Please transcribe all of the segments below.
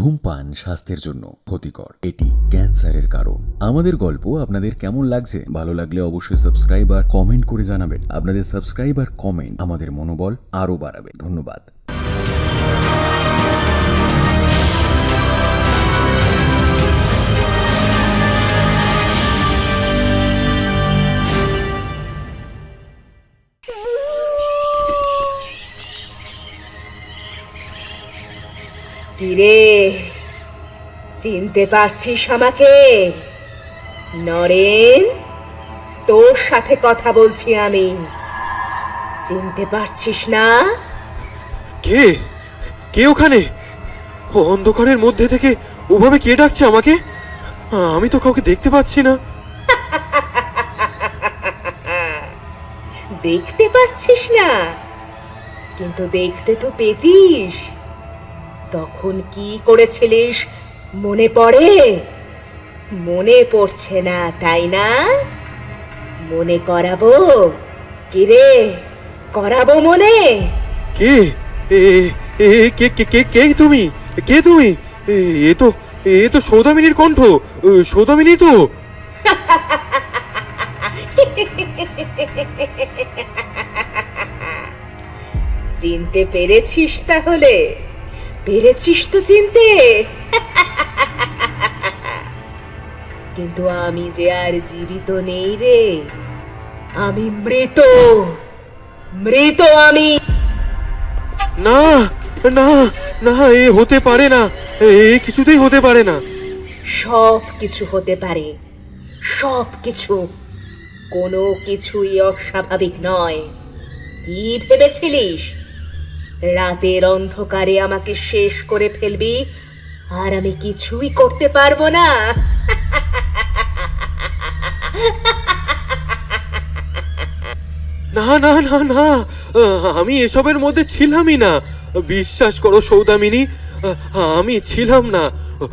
ধূমপান স্বাস্থ্যের জন্য ক্ষতিকর। এটি ক্যান্সারের কারণ। আমাদের গল্প আপনাদের কেমন লাগছে? ভালো লাগলে অবশ্যই সাবস্ক্রাইব আর কমেন্ট করে জানাবেন। আপনাদের সাবস্ক্রাইব আর কমেন্ট আমাদের মনোবল আরও বাড়াবে। ধন্যবাদ। কিরে চিনতে পারছিস আমাকে? নরেন তোর সাথে কথা বলছি আমি। চিনতে পারছিস না? কে? কে ওখানে? অন্ধকারের মধ্যে থেকে ওভাবে কে ডাকছে আমাকে? আমি তো কাউকে দেখতে পাচ্ছি না। দেখতে পাচ্ছিস না? কিন্তু দেখতে তো পেতিস। তখন কি করেছিলিস? মনে পড়ে? মনে পড়ছে না তাই না? মনে করাবো? কিরে করাবো মনে? কে? কে কে কে কে তুমি? কে তুমি? এ তো এ তো সৌদামিনীর কণ্ঠ। সৌদামিনী তো? চিনতে পেরেছিস তাহলে? পেরেছিস তো চিনতে? কিন্তু আমি যে আর জীবিত নেই রে আমি মৃত। মৃত আমি। না না না এ হতে পারে না এ কিছুতেই হতে পারে না। সব কিছু হতে পারে সব কিছু। কোনো কিছুই অস্বাভাবিক নয়। কি ভেবেছিলিস? রাতের অন্ধকারে আমাকে শেষ করে ফেলবি, আর আমি কিছুই করতে পারব না। না না না না, আমি এসবের মধ্যে ছিলামই না। বিশ্বাস করো সৌদামিনী, আমি ছিলাম না।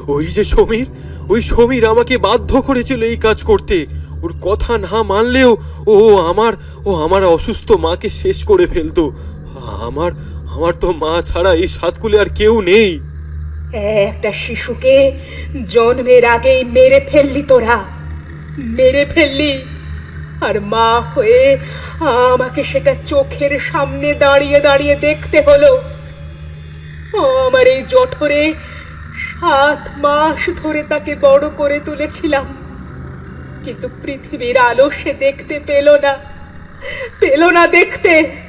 ওই যে সমীর, ওই সমীর আমাকে বাধ্য করেছিল এই কাজ করতে। ওর কথা না মানলেও ও আমার ও আমার অসুস্থ মাকে শেষ করে ফেলতো। আমার আমার তো মা ছাড়া এই সাতকুলে আর কেউ নেই। একটা শিশুকে জন্মের আগেই মেরে ফেললি তোরা। মেরে ফেললি। আর মা হয়ে আমাকে সেটা চোখের সামনে দাঁড়িয়ে দাঁড়িয়ে দেখতে হলো। আমার এই জঠরে সাত মাস ধরে তাকে বড় করে তুলেছিলাম। কিন্তু পৃথিবীর আলো সে দেখতে পেল না। পেল না দেখতে।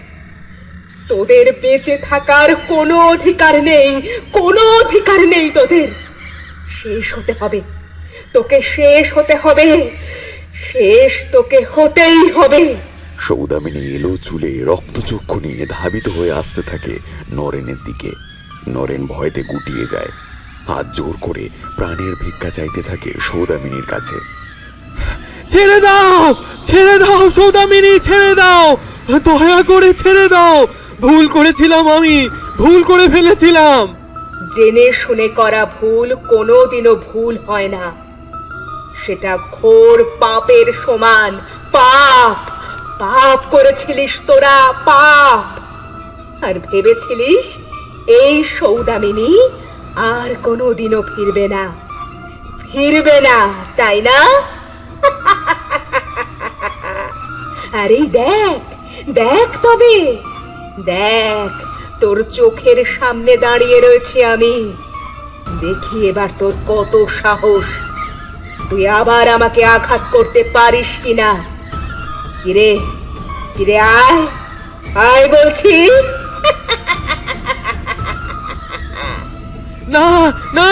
তোদের বেঁচে থাকার কোনো অধিকার নেই কোনো অধিকার নেই তোদের। শেষ হতে হবে। তোকে শেষ হতে হবে। শেষ তোকে হতেই হবে। সৌদামিনী এলো চুলে রক্তচক্ষু নিয়ে ধাবিত হয়ে আসতে থাকে নরেনের দিকে। নরেন ভয়তে গুটিয়ে যায়। হাত জোর করে প্রাণের ভিক্ষা চাইতে থাকে সৌদামিনীর কাছে। ছেড়ে দাও! ছেড়ে দাও সৌদামিনী ছেড়ে দাও! দয়া করে ছেড়ে দাও! ভুল করেছিলাম আমি, ভুল করে ফেলেছিলাম। জেনে শুনে করা ভুল কোনোদিনও ভুল হয় না। সেটা ঘোর পাপের সমান, পাপ। পাপ করেছিলিস তোরা, পাপ। আর ভেবেছিলিস এই সৌদামিনী আর কোনোদিনও ফিরবে না। ফিরবে না, তাই না? আরে দেখ দেখ তবে দেখ, তোর চোখের সামনে দাঁড়িয়ে রয়েছি আমি। দেখি এবার তোর কত সাহস। তুই আবার আমাকে আঘাত করতে পারিস কিনা? কিরে কিরে আয় আয় বলছি। না না,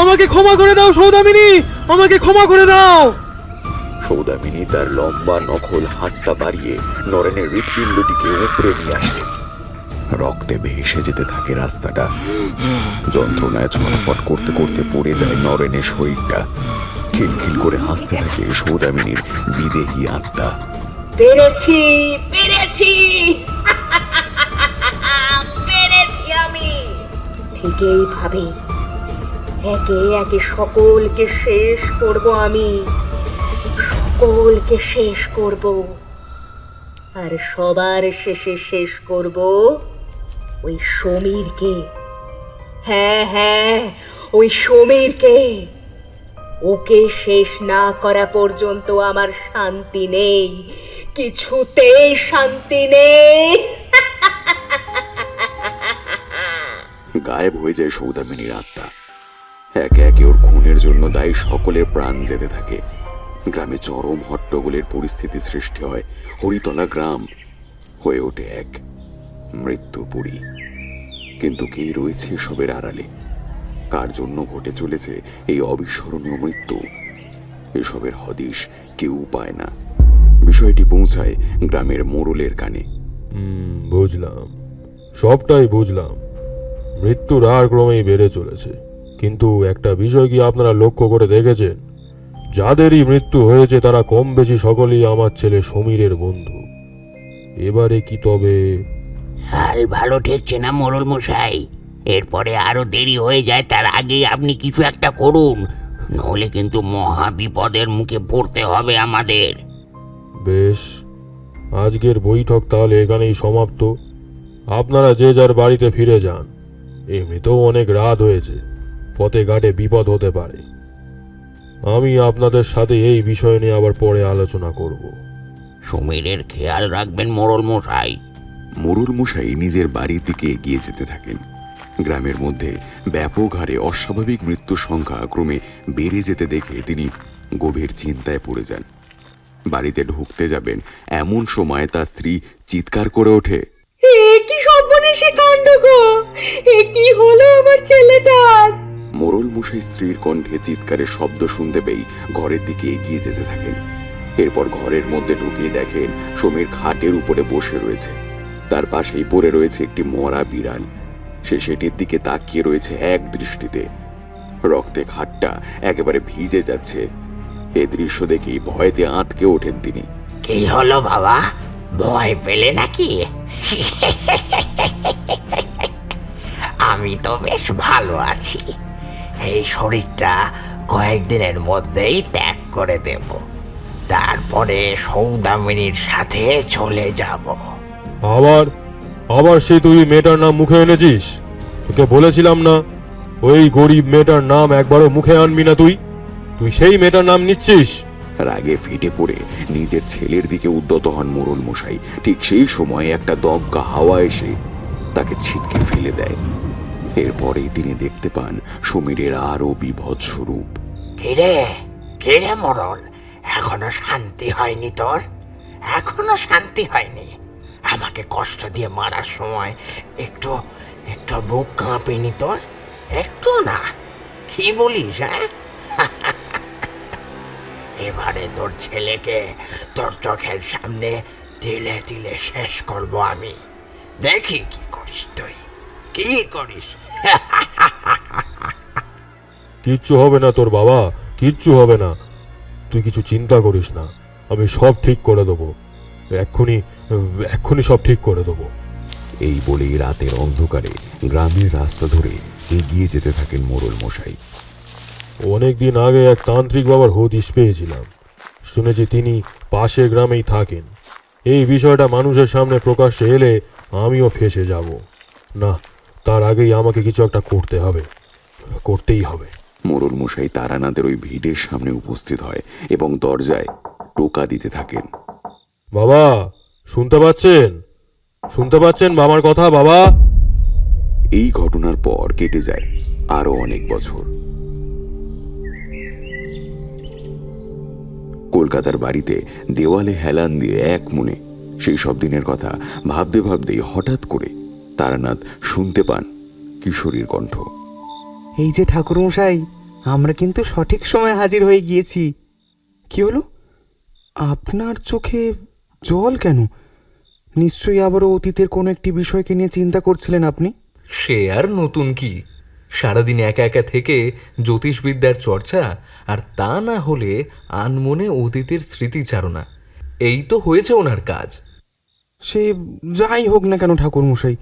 আমাকে ক্ষমা করে দাও সৌদামিনী, আমাকে ক্ষমা করে দাও। সৌদামিনী তার লম্বা নখল হাতটা বাড়িয়ে নরেনের হৃৎপিণ্ডটিকে উপরে নিয়ে আসে। রক্তে ভেসে যেতে থাকে রাস্তাটা। যন্ত্রণায় ছটফট করতে করতে পড়ে যায় নরেনের শরীরটা। খিলখিল করে হাসতে থাকে সৌদামিনীর বিদেহী আত্মা। পেরেছি পেরেছি। পেরেছি আমি। ঠিক এইভাবে একে একে সকলকে শেষ করব আমি। সকলকে শেষ করব। আর সবার শেষে শেষ করব ওই সমীরকে। হ্যাঁ হ্যাঁ ওই সমীরকে। ওকে শেষ না করা পর্যন্ত আমার শান্তি নেই। কিছুতেই শান্তি নেই। গায়েব হয়ে যায় সৌদামিনীর আত্মা। একে একে ওর খুনের জন্য দায়ী সকলের প্রাণ যেতে থাকে। গ্রামে চরম হট্টগোলের পরিস্থিতি সৃষ্টি হয়। হরিতলা গ্রাম হয়ে ওঠে এক মৃত্যুপুরী কিন্তু কে রয়েছে এসবের আড়ালে? কার জন্য ঘটে চলেছে এই অবিস্মরণীয় মৃত্যু? এসবের হদিশ কেউ পায় না। বিষয়টি পৌঁছায় গ্রামের মোড়লের কানে। বুঝলাম। সবটাই বুঝলাম। মৃত্যুর হার ক্রমেই বেড়ে চলেছে। কিন্তু একটা বিষয় কি আপনারা লক্ষ্য করে দেখেছেন? যাদেরই মৃত্যু হয়েছে তারা কম বেশি সকলেই আমার ছেলে সমীরের বন্ধু। এবারে কি তবে? হাল ভালো ঠেকছে না মোড়ল মশাই। এরপরে আরও দেরি হয়ে যায় তার আগেই আপনি কিছু একটা করুন। নইলে কিন্তু মহা বিপদের মুখে পড়তে হবে আমাদের। বেশ আজকের বৈঠক তাহলে এখানেই সমাপ্ত। আপনারা যে যার বাড়িতে ফিরে যান এমনিতেও অনেক রাত হয়েছে পথে ঘাটে বিপদ হতে পারে। আমি আপনাদের সাথে এই বিষয় নিয়ে আবার পরে আলোচনা করব। সমীরের খেয়াল রাখবেন মোড়ল মশাই। মোরুল মশাই নিজের বাড়ির দিকে এগিয়ে যেতে থাকেন। গ্রামের মধ্যে ব্যাপক হারে অস্বাভাবিক মৃত্যুর সংখ্যা ক্রমে বেড়ে যেতে দেখে তিনি গভীর চিন্তায় পড়ে যান। বাড়িতে ঢুকতে যাবেন এমন সময় তার স্ত্রী চিৎকার করে ওঠে। কি সর্বনেশে কাণ্ড গো! এ কি হলো আমার ছেলেটার? মোরল মশাই স্ত্রীর কণ্ঠে চিৎকারের শব্দ শুনতে পেয়ে ঘরের দিকে এগিয়ে যেতে থাকেন। এরপর ঘরের মধ্যে ঢুকিয়ে দেখেন সমীর খাটের উপরে বসে রয়েছে। তার পাশেই পড়ে রয়েছে একটি মরা বিড়াল। সে সেটির দিকে তাকিয়ে রয়েছে এক দৃষ্টিতে। রক্তে খাটটা একেবারে ভিজে যাচ্ছে। এ দৃশ্য দেখেই ভয়তে আঁতকে ওঠেন তিনি। কি হলো বাবা? ভয় পেলে নাকি? আমি তো বেশ ভালো আছি। এই শরীরটা কয়েকদিনের মধ্যেই ত্যাগ করে দেব। তারপরে সৌদামিনীর সাথে চলে যাব। আবার? আবার সে তুই মেয়েটার নাম মুখে এনেছিস? তোকে বলেছিলাম না ওই গরিব মেয়েটার নাম একবারও মুখে আনবি না তুই? তুই সেই মেয়েটার নাম নিচ্ছিস? রাগে ফেটে পড়ে নিজের ছেলের দিকে উদ্যত হন মোরল মশাই ঠিক সেই সময় একটা দমকা হাওয়া এসে তাকে ছিটকে ফেলে দেয়। এরপরেই তিনি দেখতে পান সমীরের আরও বিভৎস রূপ। কিরে? কিরে মরণ এখনও শান্তি হয়নি তোর? এখনও শান্তি হয়নি? আমাকে কষ্ট দিয়ে মারার সময় একটু একটু বুক কাঁপেনি তোর? একটু না। কি বলিস হ্যাঁ? এবারে তোর ছেলেকে তোর চোখের সামনে তিলে তিলে শেষ করব আমি। দেখি কি করিস তুই। কি করিস? কিচ্ছু হবে না তোর বাবা কিচ্ছু হবে না। তুই কিছু চিন্তা করিস না আমি সব ঠিক করে দেবো। এক্ষুনি এক্ষুনি সব ঠিক করে দেবো। এই বলেই রাতের অন্ধকারে গ্রামের রাস্তা ধরে এগিয়ে যেতে থাকেন মোরল মশাই। অনেক দিন আগে এক তান্ত্রিক বাবার হদিশ পেয়েছিলাম। শুনেছি তিনি পাশে গ্রামেই থাকেন। এই বিষয়টা মানুষের সামনে প্রকাশ্যে এলে আমিও ফেসে যাব। না তার আগেই আমাকে কিছু একটা করতে হবে। করতেই হবে। মোরল মশাই তারানাথের ওই ভিড়ের সামনে উপস্থিত হয় এবং দরজায় টোকা দিতে থাকেন। বাবা শুনতে পাচ্ছেন? শুনতে পাচ্ছেন বাবার কথা বাবা? এই ঘটনার পর কেটে যায় আরও অনেক বছর। কলকাতার বাড়িতে দেওয়ালে হেলান দিয়ে এক মনে সেই সব দিনের কথা ভাবতে ভাবতেই হঠাৎ করে তারানাথ শুনতে পান কিশোরীর কণ্ঠ। এই যে ঠাকুরমশাই আমরা কিন্তু সঠিক সময় হাজির হয়ে গিয়েছি। কি হলো? আপনার চোখে জল কেন? নিশ্চয়ই আবারও অতীতের কোনো একটি বিষয়কে নিয়ে চিন্তা করছিলেন আপনি? সে আর নতুন কি? সারাদিন একা একা থেকে জ্যোতিষবিদ্যার চর্চা আর তা না হলে আনমনে অতীতের স্মৃতিচারণা। এই তো হয়েছে ওনার কাজ। সে যাই হোক না কেন ঠাকুরমশাই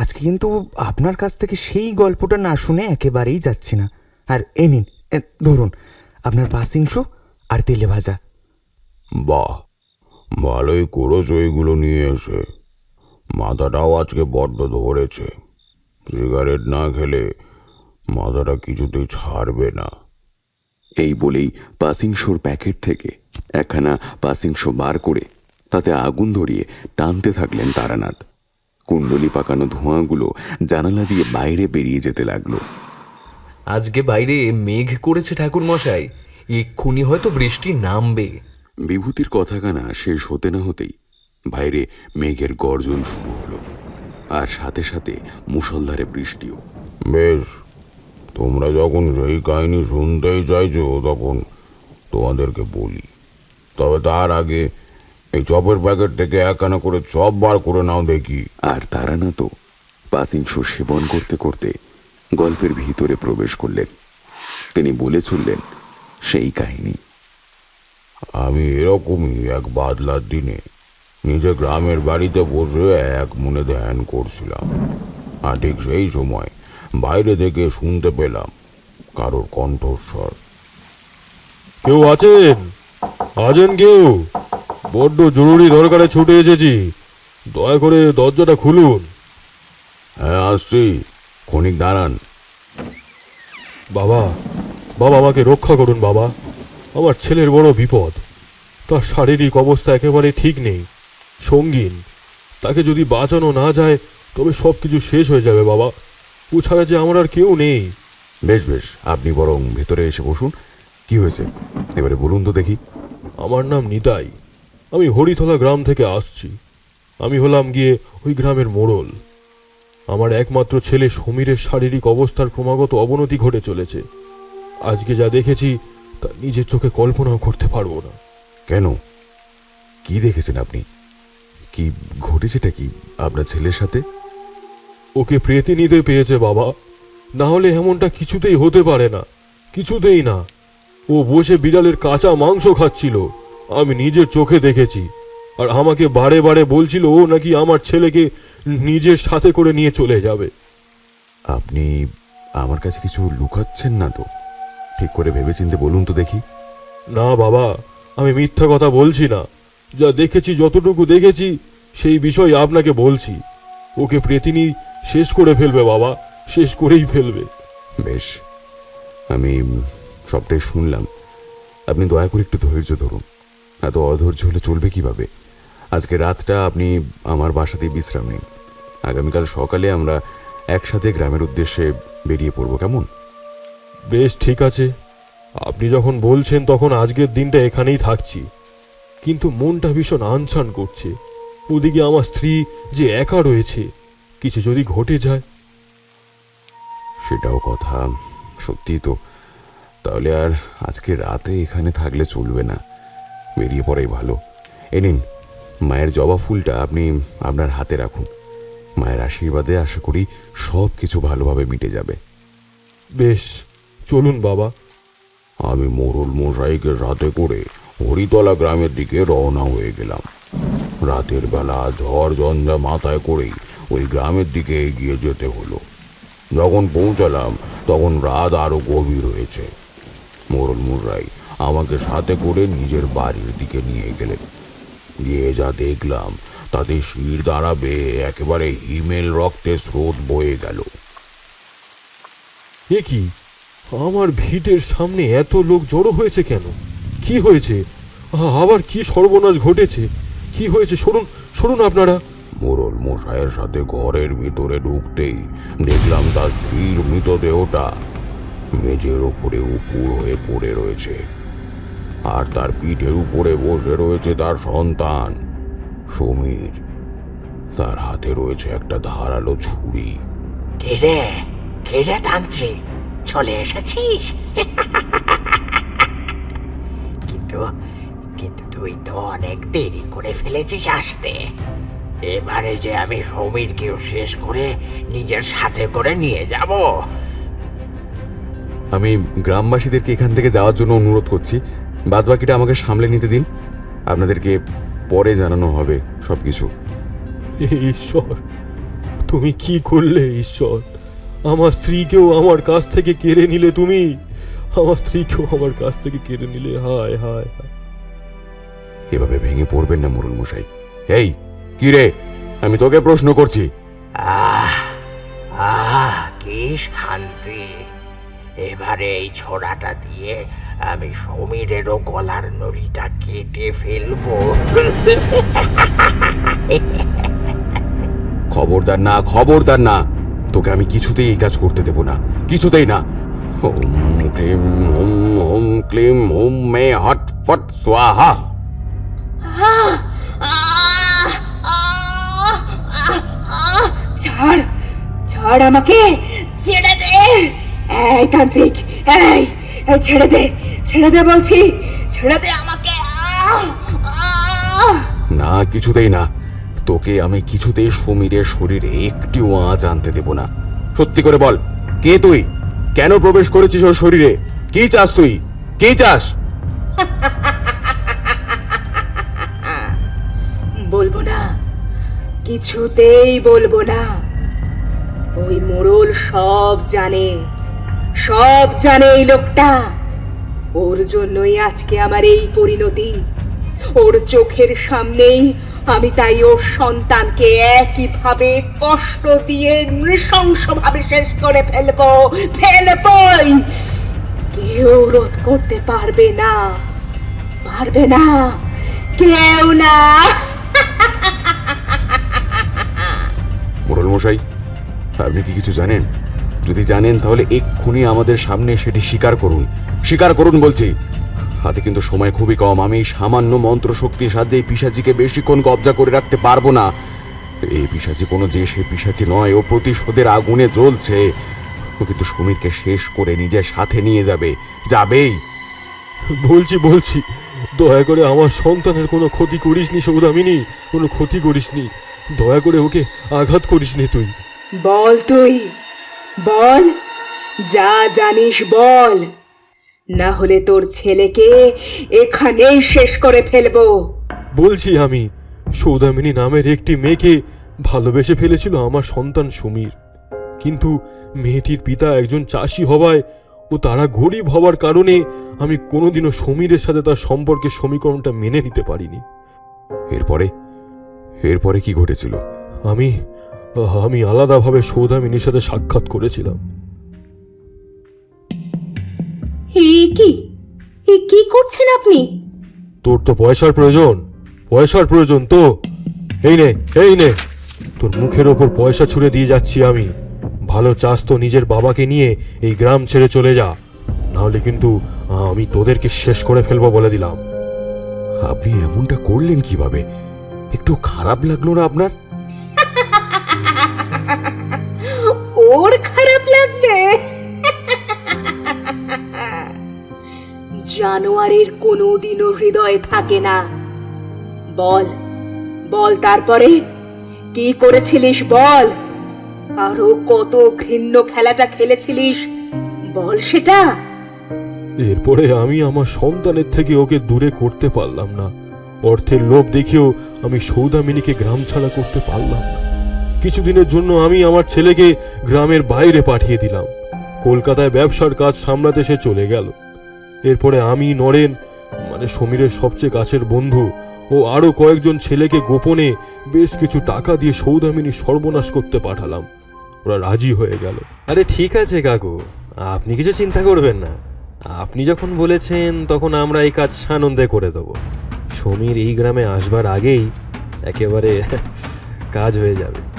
আজকে কিন্তু আপনার কাছ থেকে সেই গল্পটা না শুনে একেবারেই যাচ্ছি না। আর এ নিন এ, ধরুন আপনার পাসিংস আর তেলে ভাজা। বাহ ভালোই করেছ এগুলো নিয়ে এসে। মাথাটাও আজকে বড্ড ধরেছে। সিগারেট না খেলে মাথাটা কিছুতেই ছাড়বে না। এই বলেই পাসিং শোর প্যাকেট থেকে একখানা পাসিং শো বার করে তাতে আগুন ধরিয়ে টানতে থাকলেন তারানাথ। কুণ্ডলি পাকানো ধোঁয়াগুলো জানালা দিয়ে বাইরে বেরিয়ে যেতে লাগল। আজকে বাইরে মেঘ করেছে ঠাকুর মশাই এক্ষুনি হয়তো বৃষ্টি নামবে। বিভূতির কথাখানা শেষ হতে না হতেই বাইরে মেঘের গর্জন শুরু হলো আর সাথে সাথে মুষলধারে বৃষ্টিও। বেশ তোমরা যখন সেই কাহিনী শুনতেই চাইছো তখন তোমাদেরকে বলি তবে তার আগে এই চপের প্যাকেট থেকে একখানা করে চপ বার করে নাও দেখি। আর তারা না তো পাসিং শো সেবন করতে করতে গল্পের ভিতরে প্রবেশ করলেন। তিনি বলে চললেন সেই কাহিনী। আমি এরকমই এক বাদলার দিনে নিজে গ্রামের বাড়িতে বসে এক মনে ধ্যান করছিলাম। আর ঠিক সেই সময় বাইরে থেকে শুনতে পেলাম কারোর কণ্ঠস্বর। কেউ আছেন? আছেন কেউ? বড্ড জরুরি দরকারে ছুটে এসেছি। দয়া করে দরজাটা খুলুন। হ্যাঁ আসছি। ক্ষণিক দাঁড়ান। বাবা বাবা আমাকে রক্ষা করুন বাবা। আমার ছেলের বড় বিপদ। তার শারীরিক অবস্থা একেবারে ঠিক নেই। সঙ্গীন। তাকে যদি বাঁচানো না যায় তবে সব কিছু শেষ হয়ে যাবে বাবা। ও ছাড়া যে আমার আর কেউ নেই। বেশ বেশ। আপনি বরং ভেতরে এসে বসুন। কি হয়েছে? এবারে বলুন তো দেখি। আমার নাম নিতাই। আমি হরিথলা গ্রাম থেকে আসছি। আমি হলাম গিয়ে ওই গ্রামের মোড়ল। আমার একমাত্র ছেলে সমীরের শারীরিক অবস্থার ক্রমাগত অবনতি ঘটে চলেছে। আজকে যা দেখেছি তা নিজের চোখে কল্পনাও করতে পারব না। কেন? কি দেখেছেন আপনি? কি ঘটেছেটা কি আপনার ছেলের সাথে? ওকে প্রেতে নিতে পেয়েছে বাবা। না হলে এমনটা কিছুতেই হতে পারে না। কিছুতেই না। ও বসে বিড়ালের কাঁচা মাংস খাচ্ছিল। আমি নিজের চোখে দেখেছি। আর আমাকে বারে বারে বলছিল ও নাকি আমার ছেলেকে নিজের সাথে করে নিয়ে চলে যাবে। আপনি আমার কাছে কিছু লুকাচ্ছেন না তো? ঠিক করে ভেবেচিন্তে বলুন তো দেখি। না বাবা আমি মিথ্যা কথা বলছি না। যা দেখেছি যতটুকু দেখেছি সেই বিষয় আপনাকে বলছি। ওকে প্রেতিনি শেষ করে ফেলবে বাবা শেষ করেই ফেলবে। বেশ আমি সবটাই শুনলাম। আপনি দয়া করে একটু ধৈর্য ধরুন। এত অধৈর্য হলে চলবে কীভাবে? আজকে রাতটা আপনি আমার বাসাতেই বিশ্রাম নিন। আগামীকাল সকালে আমরা একসাথে গ্রামের উদ্দেশ্যে বেরিয়ে পড়ব কেমন? বেশ ঠিক আছে। আপনি যখন বলছেন তখন আজকের দিনটা এখানেই থাকছি। কিন্তু মনটা ভীষণ আনছান করছে। ওদিকে আমার স্ত্রী যে একা রয়েছে কিছু যদি ঘটে যায়। সেটাও কথা সত্যি তো। তাহলে আর আজকে রাতে এখানে থাকলে চলবে না। বেরিয়ে পড়াই ভালো। এ নিন মায়ের জবা ফুলটা আপনি আপনার হাতে রাখুন। মায়ের আশীর্বাদে আশা করি সব কিছু ভালোভাবে মিটে যাবে। বেশ চলুন বাবা। আমি মোরল মশাইকে সাথে করে হরিতলা গ্রামের দিকে রওনা হয়ে গেলাম। রাতের বেলা ঝড় ঝঞ্ঝা মাথায় করেই ওই গ্রামের দিকে এগিয়ে যেতে হলো। যখন পৌঁছালাম তখন রাত আরও গভীর হয়েছে। মোরল মশাই আমাকে সাথে করে নিজের বাড়ির দিকে নিয়ে গেলেন। গিয়ে যা দেখলাম তাতে শির দাঁড়াবে একেবারে হিমেল রক্তের স্রোত বয়ে গেল। এ কি? আমার ভিটের সামনে এত লোক জড়ো হয়েছে কেন? কি হয়েছে? আবার কি সর্বনাশ ঘটেছে? কি হয়েছে? সরুন সরুন আপনারা। মোরল মশাইয়ের সাথে ঘরের ভিতরে ঢুকতেই দেখলাম তার স্ত্রীর মৃতদেহটা মেঝের ওপরে উপুর হয়ে পড়ে রয়েছে। আর তার পিঠের উপরে বসে রয়েছে তার সন্তান সমীর। তার হাতে রয়েছে একটা ধারালো ছুরি। কেড়ে কেড়ে তান্ত্রিক? চলে এসেছিস? কিন্তু কিন্তু তুই তো অনেক দেরি করে ফেলেছিস আসতে। এবারে যে আমি সমীরকেও শেষ করে নিজের সাথে করে নিয়ে যাব। আমি গ্রামবাসীদেরকে এখান থেকে যাওয়ার জন্য অনুরোধ করছি। বাদবাকিটা আমাকে সামলে নিতে দিন। আপনাদেরকে পরে জানানো হবে সব কিছু ঈশ্বর তুমি কি করলে ঈশ্বর? আমার স্ত্রীকেও আমার কাছ থেকে কেড়ে নিলে তুমি? আমার স্ত্রীকেও আমার কাছ থেকে কেড়ে নিলে হায় হায় হায়। এভাবে ভেঙে পড়বেন না মোরল মশাই। এই কি রে? আমি তোকে প্রশ্ন করছি। আহ আহ কি শান্তি। এবারে এই ছোড়াটা দিয়ে আমি সমীরেরও গলার নড়িটা কেটে ফেলব। খবরদার না খবরদার না। তোকে আমি কিছুতেই এই কাজ করতে দেব না। কিছুতেই না। ওম ক্লিম ওম ওম ক্লিম ওম মে হট ফট স্বাহা। ছাড় ছাড় আমাকে ছেড়ে দে। এই তান্ত্রিক এই এই ছেড়ে দে ছেড়ে দে বলছি ছেড়ে দে আমাকে! না কিছুতেই না। তোকে আমি কিছুতেই সমীরের শরীরে একটিও আঁচ আনতে দেব না। সত্যি করে বল কে তুই? কেন প্রবেশ করেছিস ওর শরীরে? কি চাস তুই? কি চাস? বলব না কিছুতেই বলব না। ওই মোড়ল সব জানে। সব জানে এই লোকটা। ওর জন্যই আজকে আমার এই পরিণতি। ওর চোখের সামনেই আমি তাই ওর সন্তানকে একইভাবে কষ্ট দিয়ে নৃশংসভাবে শেষ করে ফেলব ফেলবই কেউ রোধ করতে পারবে না পারবে না, কেউ না। মশাই আপনি কি কিছু জানেন? যদি জানেন তাহলে এক্ষুনি আমাদের সামনে সেটি স্বীকার করুন। স্বীকার করুন বলছি। হাতে কিন্তু সময় খুবই কম। আমি সামান্য মন্ত্র শক্তির সাহায্যে এই পিসাচিকে বেশিক্ষণ কবজা করে রাখতে পারব না। এই পিসাচি কোনো যে সে পিসাচি নয় ও প্রতিশোধের আগুনে জ্বলছে। ও কিন্তু সমীরকে শেষ করে নিজের সাথে নিয়ে যাবে। যাবেই। বলছি বলছি দয়া করে আমার সন্তানের কোনো ক্ষতি করিসনি সৌদামিনী কোনো ক্ষতি করিসনি দয়া করে ওকে আঘাত করিসনি তুই। বল তুই। বল যা জানিস বল। না হলে তোর ছেলেকে এখানেই শেষ করে ফেলব। বলছি আমি সৌদামিনী নামের একটি মেয়েকে ভালোবেসে ফেলেছিল আমার সন্তান সমীর। কিন্তু মেয়েটির পিতা একজন চাষি হওয়ায় ও তারা গরিব হওয়ার কারণে আমি কোনোদিনও সমীরের সাথে তার সম্পর্কে সমীকরণটা মেনে নিতে পারিনি। এরপরে? এরপরে কি ঘটেছিল? আমি আমি আলাদাভাবে সৌদামিনীর সাথে সাক্ষাৎ করেছিলাম। হে কি? এ কি করছেন আপনি? তোর তো পয়সার প্রয়োজন পয়সার প্রয়োজন তো। এই নে এই নে। তোর মুখের ওপর পয়সা ছুড়ে দিয়ে যাচ্ছি আমি। ভালো চাস তো নিজের বাবাকে নিয়ে এই গ্রাম ছেড়ে চলে যা। নাহলে কিন্তু আমি তোদেরকে শেষ করে ফেলব বলে দিলাম। আপনি এমনটা করলেন কীভাবে? একটু খারাপ লাগল না আপনার? ওর খারাপ লাগবে। জানোয়ারের কোনোদিনও হৃদয়ে থাকে না। বল বল তারপরে। কি করেছিলিস বল? আরও কত ঘৃণ্য খেলাটা খেলেছিলিস, বল সেটা। এরপরে আমি আমার সন্তানের থেকে ওকে দূরে করতে পারলাম না। অর্থের লোভ দেখেও আমি সৌদামিনীকে গ্রাম ছাড়া করতে পারলাম না। কিছুদিনের জন্য আমি আমার ছেলেকে গ্রামের বাইরে পাঠিয়ে দিলাম। কলকাতায় ব্যবসার কাজ সামলাতে সে চলে গেল। এরপরে আমি, নরেন মানে সমীরের সবচেয়ে কাছের বন্ধু ও আরও কয়েকজন ছেলেকে গোপনে বেশ কিছু টাকা দিয়ে সৌদামিনী সর্বনাশ করতে পাঠালাম। ওরা রাজি হয়ে গেল। আরে ঠিক আছে কাকু, আপনি কিছু চিন্তা করবেন না। আপনি যখন বলেছেন, তখন আমরা এই কাজ সানন্দে করে দেবো। সমীর এই গ্রামে আসবার আগেই একেবারে কাজ হয়ে যাবে।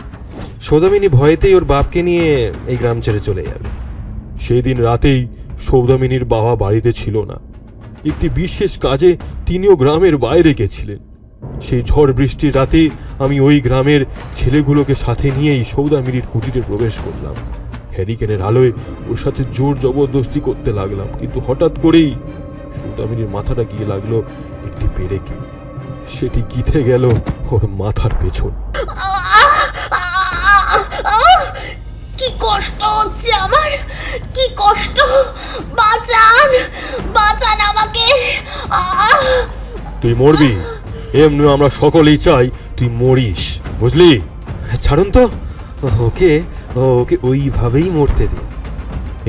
সৌদামিনী ভয়েতেই ওর বাপকে নিয়ে এই গ্রাম ছেড়ে চলে যাবে। সেই দিন রাতেই সৌদামিনীর বাবা বাড়িতে ছিল না। একটি বিশেষ কাজে তিনিও গ্রামের বাইরে গেছিলেন। সেই ঝড় বৃষ্টির রাতে আমি ওই গ্রামের ছেলেগুলোকে সাথে নিয়েই সৌদামিনীর কুটিরে প্রবেশ করলাম। হ্যারিকেনের আলোয় ওর সাথে জোর জবরদস্তি করতে লাগলাম, কিন্তু হঠাৎ করেই সৌদামিনীর মাথাটা গিয়ে লাগল একটি পেরেকে। সেটি গিথে গেল ওর মাথার পেছন কি কষ্ট হচ্ছে আমার? কি কষ্ট? বাঁচান বাঁচান আমাকে। তুই মরবি। এমনি আমরা সকলেই চাই তুই মরিস বুঝলি? ছাড়ুন তো। ওকে ওকে ওইভাবেই মরতে দে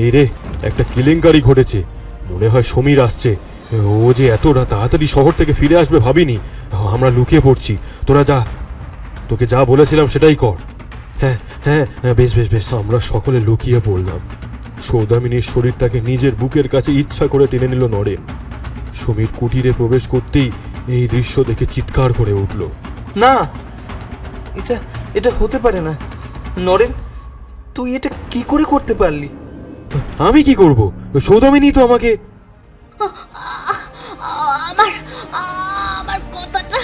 এই রে একটা কেলেঙ্কারি ঘটেছে। মনে হয় সমীর আসছে। ও যে এত রা- তাড়াতাড়ি শহর থেকে ফিরে আসবে ভাবিনি। আমরা লুকিয়ে পড়ছি। তোরা যা। তোকে যা বলেছিলাম সেটাই কর। হ্যাঁ হ্যাঁ হ্যাঁ বেশ বেশ বেশ। আমরা সকলে লুকিয়ে পড়লাম। সৌদামিনীর শরীরটাকে নিজের বুকের কাছে ইচ্ছা করে টেনে নিল নরেন সমীর কুটিরে প্রবেশ করতেই এই দৃশ্য দেখে চিৎকার করে উঠল। না এটা এটা হতে পারে না। নরেন তুই এটা কি করে করতে পারলি? আমি কি করব? সৌদামিনী তো আমাকে আমার আমার কথাটা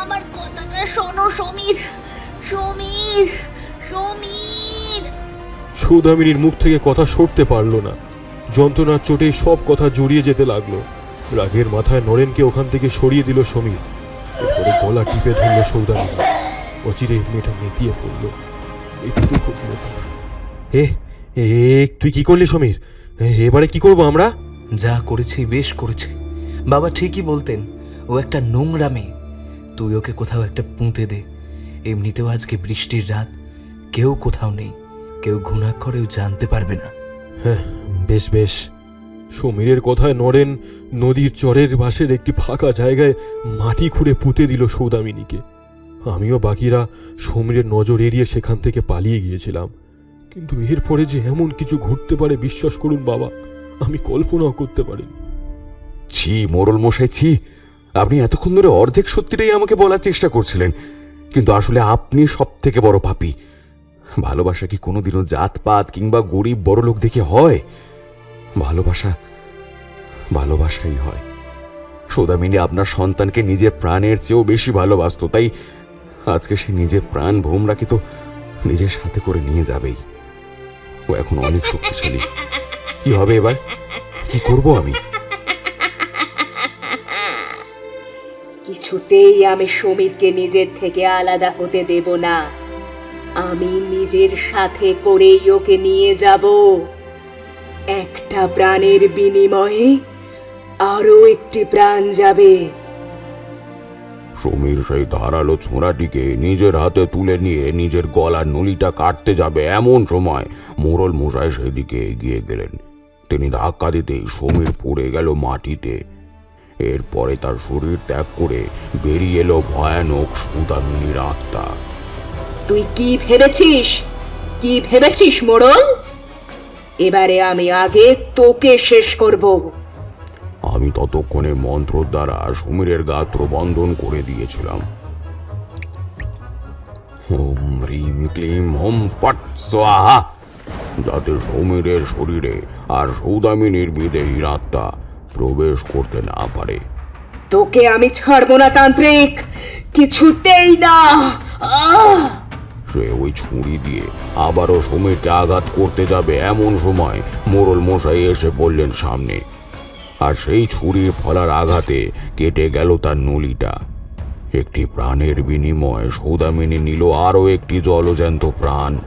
আমার কথাটা শোনো সমীর সমীর। সমীর সৌদামিনীর মুখ থেকে কথা সরতে পারল না। যন্ত্রণার চোটে সব কথা জড়িয়ে যেতে লাগল। রাগের মাথায় নরেনকে ওখান থেকে সরিয়ে দিল সমীর। এরপরে গলা টিপে ধরল সৌদামিনী অচিরে মেয়েটা নেতিয়ে পড়ল। একটু খুব এ এ তুই কি করলি সমীর? এবারে কি করব আমরা? যা করেছি বেশ করেছি। বাবা ঠিকই বলতেন ও একটা নোংরা মেয়ে। তুই ওকে কোথাও একটা পুঁতে দে। এমনিতেও আজকে বৃষ্টির রাত। কেউ কোথাও নেই। কেউ ঘুণাক্ষরেও জানতে পারবে না। হ্যাঁ বেশ বেশ। সমীরের কথায় নরেন নদীর চরের পাশের একটি ফাঁকা জায়গায় মাটি খুঁড়ে পুঁতে দিল সৌদামিনীকে। আমিও বাকিরা সমীরের নজর এড়িয়ে সেখান থেকে পালিয়ে গিয়েছিলাম। কিন্তু এরপরে যে এমন কিছু ঘটতে পারে বিশ্বাস করুন বাবা আমি কল্পনাও করতে পারিনি। ছি মোরল মশাই ছি। আপনি এতক্ষণ ধরে অর্ধেক সত্যিটাই আমাকে বলার চেষ্টা করছিলেন। কিন্তু আসলে আপনি সব থেকে বড় পাপী। ভালোবাসা কি কোনোদিনও জাতপাত কিংবা গরিব বড় লোক দেখে হয়? ভালোবাসা, ভালোবাসাই হয়। সৌদামিনী আপনার সন্তানকে নিজের প্রাণের চেয়েও বেশি ভালোবাসতো, তাই আজকে সে নিজের প্রাণ ভোমরাকে তো নিজের সাথে করে নিয়ে যাবেই। ও এখন অনেক শক্তিশালী। কি হবে এবার? কি করব আমি? কিছুতেই আমি সমীরকে নিজের থেকে আলাদা হতে দেব না। আমি নিজের সাথে করেই ওকে নিয়ে যাব। একটা প্রাণের বিনিময়ে আরও একটি প্রাণ যাবে। সমীর সেই ধারালো ছোঁড়াটিকে নিজের হাতে তুলে নিয়ে নিজের গলার নলিটা কাটতে যাবে এমন সময় মোরল মশাই সেদিকে এগিয়ে গেলেন। তিনি ধাক্কা দিতেই সমীর পড়ে গেল মাটিতে। এরপরে তার শরীর ত্যাগ করে বেরিয়ে এলো ভয়ানক সুদামিনীর আত্মা। তুই কি ভেবেছিস? কি ভেবেছিস মোড়ল? এবারে আমি আগে তোকে শেষ করব। আমি ততক্ষণে মন্ত্র দ্বারা সমীরের গাত্র বন্ধন করে দিয়েছিলাম। ওম হ্রিম ক্লিম হোম ফট স্বাহা যাতে সমীরের শরীরে আর সৌদামিনীর বিদেহীর আত্মা প্রবেশ করতে না পারে। তোকে আমি ছাড়বো না তান্ত্রিক! কিছুতেই না! আহ! সে ওই ছুরি দিয়ে। আবারও সমীরকে আঘাত করতে যাবে এমন সময় মোরল মশাই এসে পড়লেন সামনে। আর সেই ছুরির ফলার আঘাতে কেটে গেল তার নলিটা। একটি প্রাণের বিনিময়ে সৌদামিনী নিল আরও একটি জলজ্যান্ত প্রাণ।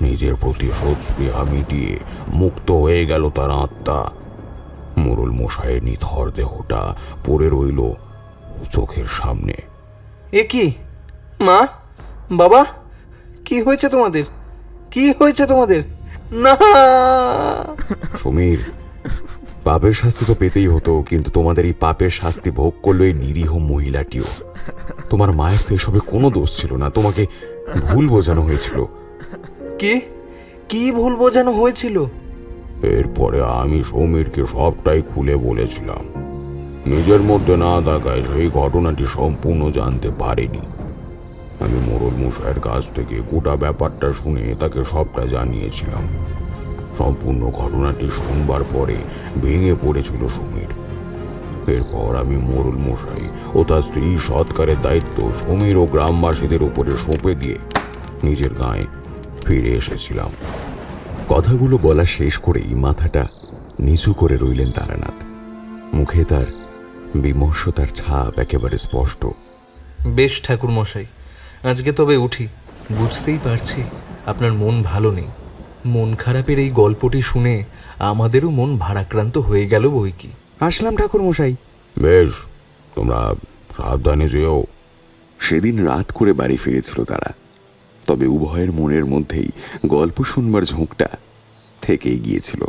নিজের প্রতি স্পৃহা মিটিয়ে মুক্ত হয়ে গেল তার আত্মা। মোরল মশাইয়ের নিথর দেহটা পড়ে রইল চোখের সামনে। এ মা? বাবা? কি হয়েছে তোমাদের? কি হয়েছে তোমাদের? না! সমীর পাপের শাস্তি তো পেতেই হতো কিন্তু তোমাদের এই পাপের শাস্তি ভোগ করল এই নিরীহ মহিলাটিও। তোমার মায়ের তো এসবে কোনো দোষ ছিল না তোমাকে ভুল বোঝানো হয়েছিল। কি? কি ভুল বোঝানো হয়েছিল? এরপরে আমি সমীরকে সবটাই খুলে বলেছিলাম। নিজের মধ্যে না থাকায় সেই ঘটনাটি সম্পূর্ণ জানতে পারিনি। আমি মোরল মশাইয়ের কাছ থেকে গোটা ব্যাপারটা শুনে তাকে সবটা জানিয়েছিলাম। সম্পূর্ণ ঘটনাটি শুনবার পরে ভেঙে পড়েছিল সমীর। এরপর আমি মোরল মশাই ও তার স্ত্রী সৎকারের দায়িত্ব সমীর ও গ্রামবাসীদের উপরে সঁপে দিয়ে নিজের গায়ে ফিরে এসেছিলাম। কথাগুলো বলা শেষ করেই মাথাটা নিচু করে রইলেন তারানাথ। মুখে তার বিমর্ষতার ছাপ একেবারে স্পষ্ট। বেশ ঠাকুর মশাই আজকে তবে উঠি। বুঝতেই পারছি আপনার মন ভালো নেই। মন খারাপের এই গল্পটি শুনে আমাদেরও মন ভারাক্রান্ত হয়ে গেল বই কি। আসলাম ঠাকুর মশাই বেশ তোমরা সাবধানে যেও। সেদিন রাত করে বাড়ি ফিরেছিল তারা। তবে উভয়ের মনের মধ্যেই গল্প শুনবার ঝোঁকটা থেকেই গিয়েছিল।